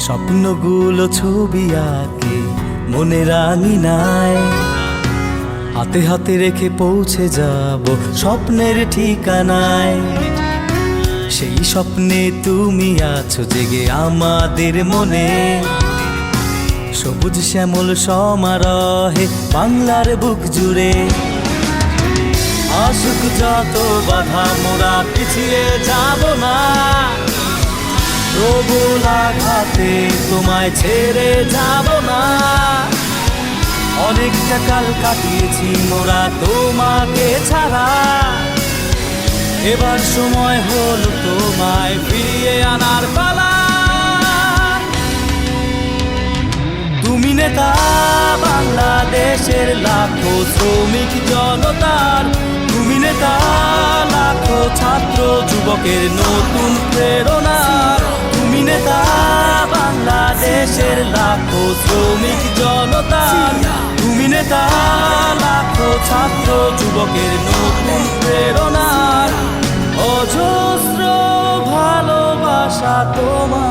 স্বপ্নগুলো ছবি আঁকে, মনে রাঙিনায় হাতে হাতে রেখে পৌঁছে যাব স্বপ্নের ঠিকানায়। সেই স্বপ্নে তুমি আছো জেগে আমাদের মনে। সবুজ শ্যামল সমারহে বাংলার বুক জুড়ে। আসুক যত বাধা মোরা পিছিয়ে যাব না। প্রবল আঘাতে তোমায় ছেড়ে যাব না। অনেকটা কাল কাটিয়েছি মোরা তোমাকে ছাড়া। এবার সময় হল তোমায় ফিরিয়ে আনার পালা। তুমি নেতা বাংলাদেশের লাখো শ্রমিক জনতার তুমি নেতা লাখো ছাত্র যুবকের নতুন প্রেরণার। তুমি নেতা বাংলাদেশের লাখো শ্রমিক জনতার তুমি নেতা, লাখো ছাত্র, যুবকের নতুন প্রেরণার অজস্র ভালোবাসা তোমার।